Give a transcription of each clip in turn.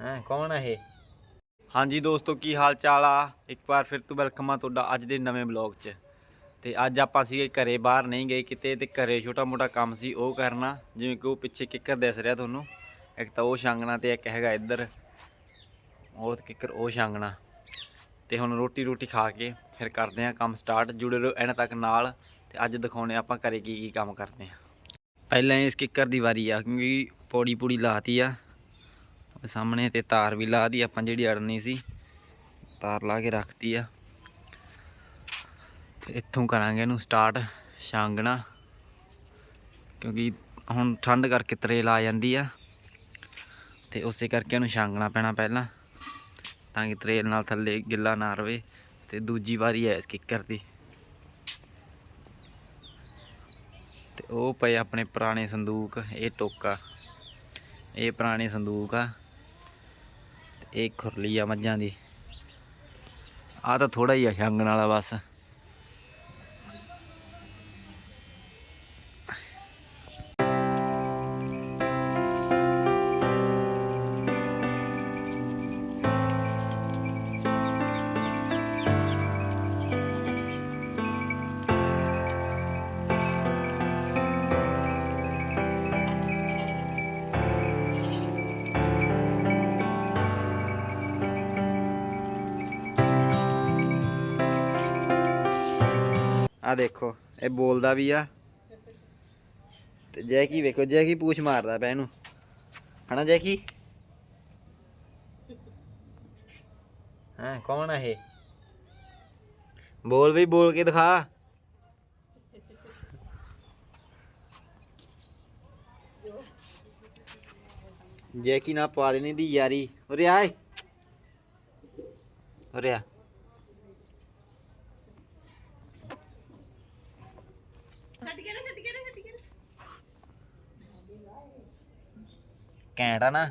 ਹੈ, ਕੌਣ ਆ ਇਹ? ਹਾਂਜੀ ਦੋਸਤੋ, ਕੀ ਹਾਲ ਚਾਲ ਆ? ਇੱਕ ਵਾਰ ਫਿਰ ਤੋਂ ਵੈਲਕਮ ਆ ਤੁਹਾਡਾ ਅੱਜ ਦੇ ਨਵੇਂ ਬਲੌਗ 'ਚ। ਤੇ ਅੱਜ ਆਪਾਂ ਸੀਗੇ ਘਰੇ, ਬਾਹਰ ਨਹੀਂ ਗਏ ਕਿਤੇ ਤੇ ਘਰੇ ਛੋਟਾ ਮੋਟਾ ਕੰਮ ਸੀ ਉਹ ਕਰਨਾ, ਜਿਵੇਂ ਕਿ ਉਹ ਪਿੱਛੇ ਕਿੱਕਰ ਦਿਸ ਰਿਹਾ ਤੁਹਾਨੂੰ। ਇੱਕ ਤਾਂ ਉਹ ਛਾਂਗਣਾ ਤੇ ਇੱਕ ਹੈਗਾ ਇੱਧਰ। ਉਹ ਕਿੱਕਰ, ਉਹ ਛਾਂਗਣਾ। ਤੇ ਹੁਣ ਰੋਟੀ ਰੋਟੀ ਖਾ ਕੇ ਫਿਰ ਕਰਦੇ ਆ ਕੰਮ ਸਟਾਰਟ। ਜੁੜੇ ਰਹੋ ਐਨ ਤੱਕ ਨਾਲ ਤੇ ਅੱਜ ਦਿਖਾਉਣੇ ਆਪਾਂ ਘਰੇ ਕੀ ਕੀ ਕੰਮ ਕਰਦੇ ਆ ਪਹਿਲਾਂ ਇਸ ਕਿੱਕਰ ਦੀ ਵਾਰੀ ਆ, ਕਿਉਂਕਿ ਪੌੜੀ ਪੂੜੀ ਲਾਤੀ ਆ। ਸਾਹਮਣੇ ਤੇ ਤਾਰ ਵੀ ਲਾ ਦੀ ਆਪਾਂ ਜਿਹੜੀ ਅੜਨੀ ਸੀ। ਤਾਰ ਲਾ ਕੇ ਰੱਖਤੀ ਆ। ਤੇ ਇੱਥੋਂ ਕਰਾਂਗੇ ਇਹਨੂੰ ਸਟਾਰਟ ਛਾਂਗਣਾ। ਕਿਉਂਕਿ ਹੁਣ ਠੰਡ ਕਰਕੇ ਤਰੇਲ ਆ ਜਾਂਦੀ ਆ। ਤੇ ਉਸੇ ਕਰਕੇ ਇਹਨੂੰ ਛਾਂਗਣਾ ਪੈਣਾ ਪਹਿਲਾਂ, ਤਾਂ ਕਿ ਤਰੇਲ ਨਾਲ ਥੱਲੇ ਗਿੱਲਾ ਨਾ ਰਵੇ। ਤੇ ਦੂਜੀ ਵਾਰੀ ਹੈ ਇਸ ਕਿੱਕਰ ਦੀ। ਤੇ ਉਹ ਪਏ ਆਪਣੇ ਪੁਰਾਣੇ ਸੰਦੂਕ, ਇਹ ਟੋਕਾ। ਇਹ ਪੁਰਾਣੇ ਸੰਦੂਕ ਆ। ਇਹ ਖੁਰਲੀ ਆ ਮੱਝਾਂ ਦੀ। ਆ ਤਾਂ ਥੋੜਾ ਹੀ ਆ ਛਾਂਗਣ ਵਾਲਾ ਬਸ। ਆ ਦੇਖੋ, ਇਹ ਬੋਲਦਾ ਵੀ ਆ। ਤੇ ਜੈਕੀ ਵੇਖੋ, ਜੈਕੀ ਪੂਛ ਮਾਰਦਾ ਪਿਆ ਇਹਨੂੰ। ਹਨਾ ਜੈਕੀ? ਹਾਂ, ਕੌਣ ਆ ਇਹ? ਬੋਲ ਵੀ, ਬੋਲ ਕੇ ਦਿਖਾ। ਜੈਕੀ ਨਾਲ ਪਾ ਦੇਣੀ ਦੀ ਯਾਰੀ। ਉਰੇ ਆਏ ਉਰੇ ਆ। ਘੈਂਟ ਆ ਨਾ।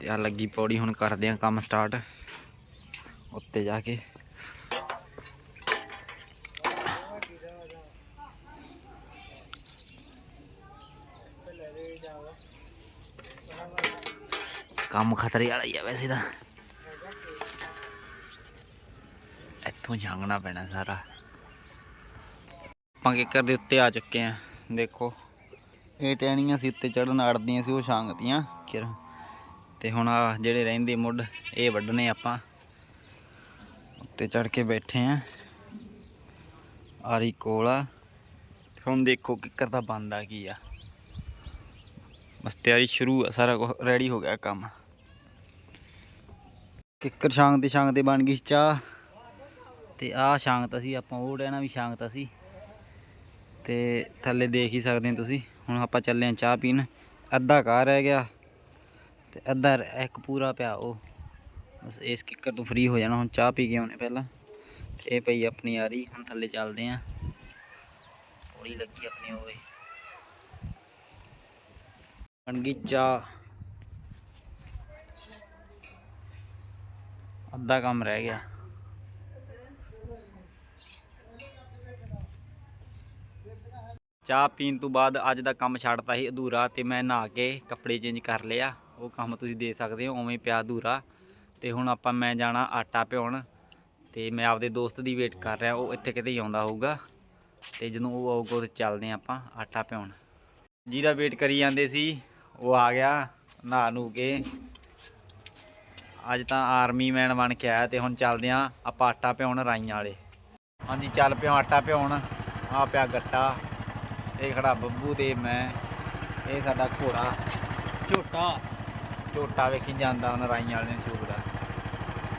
ਤੇ ਆ ਲੱਗੀ ਪੌੜੀ, ਹੁਣ ਕਰਦੇ ਆ ਕੰਮ ਸਟਾਰਟ ਉੱਤੇ ਜਾ ਕੇ। ਕੰਮ ਖਤਰੇ ਵਾਲਾ ਹੀ ਆ ਵੈਸੇ ਤਾਂ। ਇੱਥੋਂ ਜਾਂਗਣਾ ਪੈਣਾ ਸਾਰਾ। ਆਪਾਂ ਕਿੱਕਰ ਦੇ ਉੱਤੇ ਆ ਚੁੱਕੇ ਆ ਦੇਖੋ, ਇਹ ਟਹਿਣੀਆਂ ਸੀ ਉੱਤੇ ਚੜਨ ਅੜਦੀਆਂ ਸੀ, ਉਹ ਛਾਂਗਤੀਆਂ ਕਿਰ ਤੇ ਹੁਣ ਆ ਜਿਹੜੇ ਰਹਿੰਦੇ ਮੁੱਢ, ਇਹ ਵੱਢਣੇ ਆਪਾਂ। ਉੱਤੇ ਚੜ ਕੇ ਬੈਠੇ ਆ ਆਰੀ ਕੋਲ ਆ। ਹੁਣ ਦੇਖੋ ਕਿੱਕਰ ਦਾ ਬੰਦਾ ਕੀ ਆ। ਬਸ ਤਿਆਰੀ ਸ਼ੁਰੂ ਆ, ਸਾਰਾ ਕੁਝ ਰੈਡੀ ਹੋ ਗਿਆ ਕੰਮ। ਕਿੱਕਰ ਛਾਂਗਦੇ ਛਾਂਗਦੇ ਬਣ ਗਈ ਚਾਹ। ਤੇ ਆਹ ਛਾਂਗਤਾ ਸੀ, ਆਪਾਂ ਉਹ ਡੈਣਾ ਵੀ ਛਾਂਗਤਾ ਸੀ। ਤੇ ਥੱਲੇ ਦੇਖ ਹੀ ਸਕਦੇ ਹੋ ਤੁਸੀਂ। ਹੁਣ ਆਪਾਂ ਚੱਲੇ ਆਂ ਚਾਹ ਪੀਣ। ਅੱਧਾ ਘਰ ਰਹਿ ਗਿਆ ਤੇ ਅੱਧਾ ਰ- ਇੱਕ ਪੂਰਾ ਪਿਆ ਉਹ। ਬਸ ਇਸ ਕਿੱਕਰ ਤੋਂ ਫ੍ਰੀ ਹੋ ਜਾਣਾ, ਹੁਣ ਚਾਹ ਪੀ ਕੇ ਆਉਣੇ ਪਹਿਲਾਂ। ਤੇ ਇਹ ਪਈ ਆਪਣੀ ਯਾਰੀ ਹੁਣ ਥੱਲੇ ਚੱਲਦੇ ਆਂ ਪੌੜੀ ਲੱਗੀ ਆਪਣੀ ਹੋਵੇ ਬਣ ਗਈ ਚਾਹ। ਅੱਧਾ ਕੰਮ ਰਹਿ ਗਿਆ। ਚਾਹ ਪੀਣ ਤੋਂ ਬਾਅਦ ਅੱਜ ਦਾ ਕੰਮ ਛੱਡਤਾ ਸੀ ਅਧੂਰਾ ਤੇ ਮੈਂ ਨਹਾ ਕੇ ਕੱਪੜੇ ਚੇਂਜ ਕਰ ਲਿਆ। ਉਹ ਕੰਮ ਤੁਸੀਂ ਦੇ ਸਕਦੇ ਹੋ, ਉਵੇਂ ਪਿਆ ਅਧੂਰਾ। ਤੇ ਹੁਣ ਆਪਾਂ ਮੈਂ ਜਾਣਾ ਆਟਾ ਭਿਉਣ ਤੇ ਮੈਂ ਆਪਦੇ ਦੋਸਤ ਦੀ ਵੇਟ ਕਰ ਰਿਹਾ, ਉਹ ਇੱਥੇ ਕਿਤੇ ਹੀ ਆਉਂਦਾ ਹੋਊਗਾ। ਤੇ ਜਦੋਂ ਉਹ ਆਊਗਾ ਤੇ ਚੱਲਦੇ ਹਾਂ ਆਪਾਂ ਆਟਾ ਭਿਉਣ ਜਿਹਦਾ ਵੇਟ ਕਰੀ ਜਾਂਦੇ ਸੀ, ਉਹ ਆ ਗਿਆ ਨਹਾ ਨੂੰ ਕੇ। ਅੱਜ ਤਾਂ ਆਰਮੀ ਮੈਨ ਬਣ ਕੇ ਆਇਆ ਤੇ ਹੁਣ ਚੱਲਦੇ ਆਂ ਆਪਾਂ ਆਟਾ ਭਿਉਣ ਰਾਈਆਂ ਵਾਲੇ। ਹਾਂਜੀ, ਚੱਲ ਪਿਓ ਆਟਾ ਭਿਉਣ ਆ ਪਿਆ ਗੱਟਾ। ਇਹ ਖੜਾ ਬੱਬੂ ਤੇ ਮੈਂ ਇਹ ਸਾਡਾ ਘੋੜਾ। ਝੋਟਾ। ਝੋਟਾ ਵੇਖੀ ਜਾਂਦਾ ਉਹਨਾਂ ਰਾਈਆਂ ਵਾਲੇ ਨੂੰ ਚੂਕਦਾ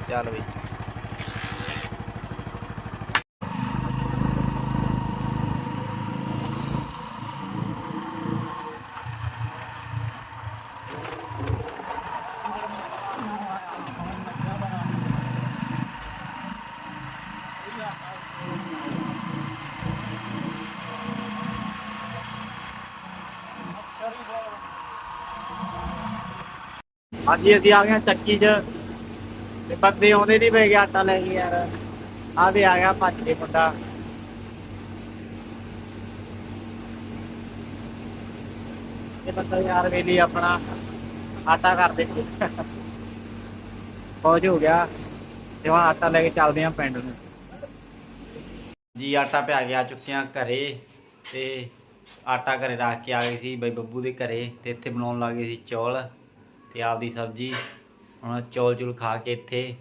ਚੱਲ ਬਈ। ਹਾਂਜੀ, ਅਸੀਂ ਆ ਗਏ ਚੱਕੀ 'ਚ। ਤੇ ਬੰਦੇ ਆਉਂਦੇ ਨਹੀਂ ਪਏ ਆਟਾ ਲੈ ਕੇ ਯਾਰ। ਆ ਵੀ ਆ ਗਿਆ ਭੱਜ ਕੇ ਮੁੰਡਾ। ਇਹ ਬੰਦਾ ਯਾਰ ਵੇਲੀ ਆਪਣਾ ਆਟਾ ਕਰ ਦੇ ਪਹੁੰਚ ਹੋ ਗਿਆ। ਤੇ ਹੁਣ ਆਟਾ ਲੈ ਕੇ ਚੱਲਦੇ ਆ ਪਿੰਡ ਨੂੰ। ਜੀ, ਆਟਾ ਪਿਆ ਗਿਆ ਚੁੱਕਿਆ ਘਰੇ। ਤੇ ਆਟਾ ਘਰੇ ਰੱਖ ਕੇ ਆ ਗਏ ਸੀ ਬਈ ਬੱਬੂ ਦੇ ਘਰੇ। ਤੇ ਇੱਥੇ ਬਣਾਉਣ ਲੱਗੇ ਸੀ ਚੌਲ। ਤੇ ਆਪਦੀ ਸਬਜ਼ੀ ਹੁਣ ਚੌਲ ਚੁਲ ਖਾ ਕੇ ਇੱਥੇ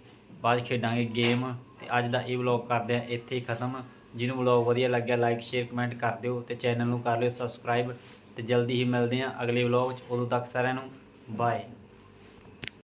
ਬਾਅਦ 'ਚ ਖੇਡਾਂਗੇ ਗੇਮ ਤੇ ਅੱਜ ਦਾ ਇਹ ਵਲੌਗ ਕਰਦੇ ਆ ਇੱਥੇ ਹੀ ਖਤਮ। ਜਿਹਨੂੰ ਵਲੌਗ ਵਧੀਆ ਲੱਗਿਆ ਲਾਈਕ ਸ਼ੇਅਰ ਕਮੈਂਟ ਕਰ ਦਿਓ ਤੇ ਚੈਨਲ ਨੂੰ ਕਰ ਲਿਓ ਸਬਸਕ੍ਰਾਈਬ ਤੇ ਜਲਦੀ ਹੀ ਮਿਲਦੇ ਆ ਅਗਲੇ ਵਲੌਗ 'ਚ। ਉਦੋਂ ਤੱਕ ਸਾਰਿਆਂ ਨੂੰ ਬਾਏ